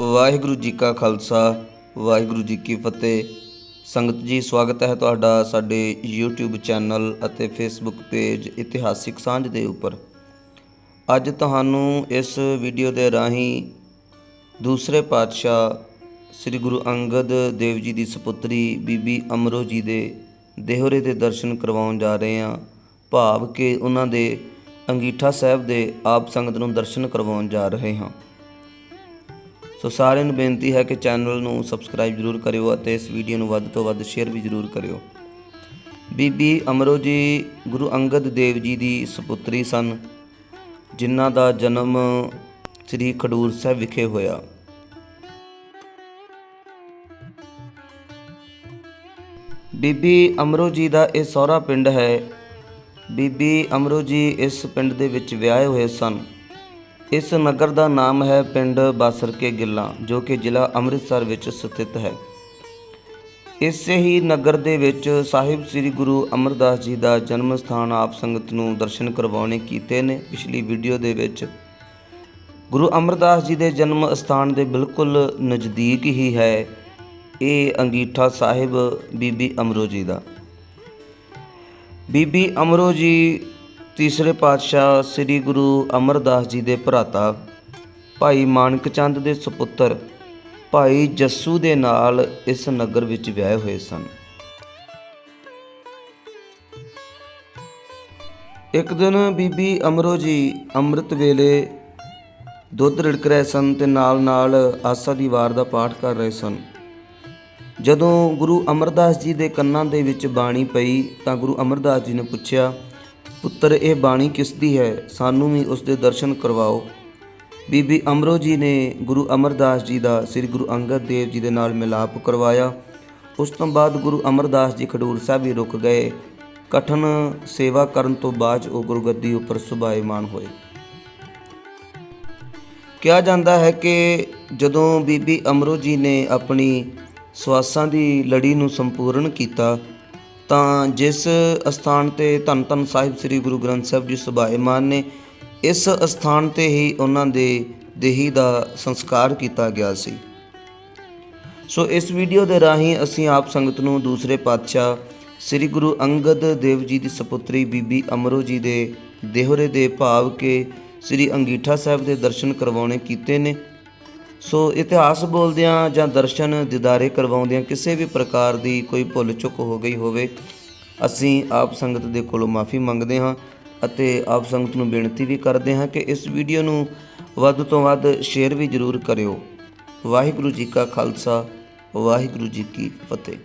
ਵਾਹਿਗੁਰੂ ਜੀ ਕਾ ਖਾਲਸਾ, ਵਾਹਿਗੁਰੂ ਜੀ ਕੀ ਫਤਿਹ। ਸੰਗਤ ਜੀ, ਸਵਾਗਤ ਹੈ ਤੁਹਾਡਾ ਸਾਡੇ YouTube ਚੈਨਲ ਅਤੇ Facebook ਪੇਜ ਇਤਿਹਾਸਿਕ ਸਾਂਝ ਦੇ ਉੱਪਰ। ਅੱਜ ਤੁਹਾਨੂੰ ਇਸ ਵੀਡੀਓ ਦੇ ਰਾਹੀਂ ਦੂਸਰੇ ਪਾਤਸ਼ਾਹ ਸ੍ਰੀ ਗੁਰੂ ਅੰਗਦ ਦੇਵ ਜੀ ਦੀ ਸੁਪੁੱਤਰੀ ਬੀਬੀ ਅਮਰੋ ਜੀ ਦੇ ਦੇਹਰੇ ਦੇ ਦਰਸ਼ਨ ਕਰਵਾਉਣ ਜਾ ਰਹੇ ਹਾਂ। ਭਾਵ ਕਿ ਉਹਨਾਂ ਦੇ ਅੰਗੀਠਾ ਸਾਹਿਬ ਦੇ ਆਪ ਸੰਗਤ ਨੂੰ ਦਰਸ਼ਨ ਕਰਵਾਉਣ ਜਾ ਰਹੇ ਹਾਂ। ਸੋ ਸਾਰਿਆਂ ਨੂੰ ਬੇਨਤੀ ਹੈ ਕਿ ਚੈਨਲ ਨੂੰ ਸਬਸਕ੍ਰਾਈਬ ਜ਼ਰੂਰ ਕਰਿਓ ਅਤੇ ਇਸ ਵੀਡੀਓ ਨੂੰ ਵੱਧ ਤੋਂ ਵੱਧ ਸ਼ੇਅਰ ਵੀ ਜ਼ਰੂਰ ਕਰਿਓ। ਬੀਬੀ ਅਮਰੋ ਜੀ, ਗੁਰੂ ਅੰਗਦ ਦੇਵ ਜੀ ਦੀ ਸੁਪੁੱਤਰੀ ਸਨ, ਜਿਨ੍ਹਾਂ ਦਾ ਜਨਮ ਸ੍ਰੀ ਖਡੂਰ ਸਾਹਿਬ ਵਿਖੇ ਹੋਇਆ। ਬੀਬੀ ਅਮਰੋ ਜੀ ਦਾ ਇਹ ਸਹੁਰਾ ਪਿੰਡ ਹੈ। ਬੀਬੀ ਅਮਰੋ ਜੀ ਇਸ ਪਿੰਡ ਦੇ ਵਿੱਚ ਵਿਆਹੇ ਹੋਏ ਸਨ। ਇਸ ਨਗਰ ਦਾ ਨਾਮ ਹੈ ਪਿੰਡ ਬਾਸਰਕੇ ਗਿੱਲਾਂ, ਜੋ ਕਿ ਜ਼ਿਲ੍ਹਾ ਅੰਮ੍ਰਿਤਸਰ ਵਿੱਚ ਸਥਿਤ ਹੈ। ਇਸੇ ਹੀ ਨਗਰ ਦੇ ਵਿੱਚ ਸਾਹਿਬ ਸ੍ਰੀ ਗੁਰੂ ਅਮਰਦਾਸ ਜੀ ਦਾ ਜਨਮ ਸਥਾਨ ਆਪ ਸੰਗਤ ਨੂੰ ਦਰਸ਼ਨ ਕਰਵਾਉਣੇ ਕੀਤੇ ਨੇ। ਪਿਛਲੀ ਵੀਡੀਓ ਦੇ ਵਿੱਚ ਗੁਰੂ ਅਮਰਦਾਸ ਜੀ ਦੇ ਜਨਮ ਸਥਾਨ ਦੇ ਬਿਲਕੁਲ ਨਜ਼ਦੀਕ ਹੀ ਹੈ ਇਹ ਅੰਗੀਠਾ ਸਾਹਿਬ ਬੀਬੀ ਅਮਰੋ ਜੀ ਦਾ। ਬੀਬੀ ਅਮਰੋ ਜੀ ਤੀਸਰੇ ਪਾਤਸ਼ਾਹ ਸ੍ਰੀ ਗੁਰੂ ਅਮਰਦਾਸ ਜੀ ਦੇ ਭਰਾਤਾ ਭਾਈ ਮਾਨਕ ਚੰਦ ਦੇ ਸੁਪੁੱਤਰ ਭਾਈ ਜੱਸੂ ਦੇ ਨਾਲ ਇਸ ਨਗਰ ਵਿੱਚ ਵਿਆਹੇ ਹੋਏ ਸਨ। ਇੱਕ ਦਿਨ ਬੀਬੀ ਅਮਰੋ ਜੀ ਅੰਮ੍ਰਿਤ ਵੇਲੇ ਦੁੱਧ ਰਿੜਕ ਰਹੇ ਸਨ ਤੇ ਨਾਲ-ਨਾਲ ਆਸਾ ਦੀ ਵਾਰ ਦਾ ਪਾਠ ਕਰ ਰਹੇ ਸਨ। ਜਦੋਂ ਗੁਰੂ ਅਮਰਦਾਸ ਜੀ ਦੇ ਕੰਨਾਂ ਦੇ ਵਿੱਚ ਬਾਣੀ ਪਈ ਤਾਂ ਗੁਰੂ ਅਮਰਦਾਸ ਜੀ ਨੇ ਪੁੱਛਿਆ ਪੁੱਤਰ, ਇਹ ਬਾਣੀ ਕਿਸ ਦੀ ਹੈ? ਸਾਨੂੰ ਵੀ ਉਸ ਦੇ ਦਰਸ਼ਨ ਕਰਵਾਓ। ਬੀਬੀ ਅਮਰੋ ਜੀ ਨੇ ਗੁਰੂ ਅਮਰਦਾਸ ਜੀ ਦਾ ਸ੍ਰੀ ਗੁਰੂ ਅੰਗਦ ਦੇਵ ਜੀ ਦੇ ਨਾਲ ਮਿਲਾਪ ਕਰਵਾਇਆ। ਉਸ ਤੋਂ ਬਾਅਦ ਗੁਰੂ ਅਮਰਦਾਸ ਜੀ ਖਡੂਰ ਸਾਹਿਬ ਵੀ ਰੁਕ ਗਏ। ਕਠਨ ਸੇਵਾ ਕਰਨ ਤੋਂ ਬਾਅਦ ਉਹ ਗੁਰਗੱਦੀ ਉੱਪਰ ਸੁਭਾਏਮਾਨ ਹੋਏ। ਕਿਹਾ ਜਾਂਦਾ ਹੈ ਕਿ ਜਦੋਂ ਬੀਬੀ ਅਮਰੋ ਜੀ ਨੇ ਆਪਣੀ ਸਵਾਸਾਂ ਦੀ ਲੜੀ ਨੂੰ ਸੰਪੂਰਨ ਕੀਤਾ ਤਾਂ ਜਿਸ ਅਸਥਾਨ ਤੇ ਧੰਨ ਧੰਨ ਸਾਹਿਬ ਸ੍ਰੀ ਗੁਰੂ ਗ੍ਰੰਥ ਸਾਹਿਬ ਜੀ ਸੁਭਾਏਮਾਨ ਨੇ, ਇਸ ਅਸਥਾਨ ਤੇ ਹੀ ਉਹਨਾਂ ਦੇ ਦੇਹੀ ਦਾ ਸੰਸਕਾਰ ਕੀਤਾ ਗਿਆ ਸੀ। ਸੋ ਇਸ ਵੀਡੀਓ ਦੇ ਰਾਹੀਂ ਅਸੀਂ ਆਪ ਸੰਗਤ ਨੂੰ ਦੂਸਰੇ ਪਾਤਸ਼ਾਹ ਸ੍ਰੀ ਗੁਰੂ ਅੰਗਦ ਦੇਵ ਜੀ ਦੀ ਸੁਪੁੱਤਰੀ ਬੀਬੀ ਅਮਰੋ ਜੀ ਦੇ ਦੇਹਰੇ ਦੇ ਭਾਵ ਕੇ ਸ੍ਰੀ ਅੰਗੀਠਾ ਸਾਹਿਬ ਦੇ ਦਰਸ਼ਨ ਕਰਵਾਉਣੇ ਕੀਤੇ ਨੇ। ਸੋ ਇਤਿਹਾਸ ਬੋਲਦਿਆਂ ਜਾਂ ਦਰਸ਼ਨ ਦਿਦਾਰੇ ਕਰਵਾਉਂਦਿਆਂ ਕਿਸੇ ਵੀ ਪ੍ਰਕਾਰ ਦੀ ਕੋਈ ਭੁੱਲ ਚੁੱਕ ਹੋ ਗਈ ਹੋਵੇ, ਅਸੀਂ ਆਪ ਸੰਗਤ ਦੇ ਕੋਲੋਂ ਮਾਫੀ ਮੰਗਦੇ ਹਾਂ ਅਤੇ ਆਪ ਸੰਗਤ ਨੂੰ ਬੇਨਤੀ ਵੀ ਕਰਦੇ ਹਾਂ ਕਿ ਇਸ ਵੀਡੀਓ ਨੂੰ ਵੱਧ ਤੋਂ ਵੱਧ ਸ਼ੇਅਰ ਵੀ ਜ਼ਰੂਰ ਕਰਿਓ। ਵਾਹਿਗੁਰੂ ਜੀ ਕਾ ਖਾਲਸਾ, ਵਾਹਿਗੁਰੂ ਜੀ ਕੀ ਫਤਿਹ।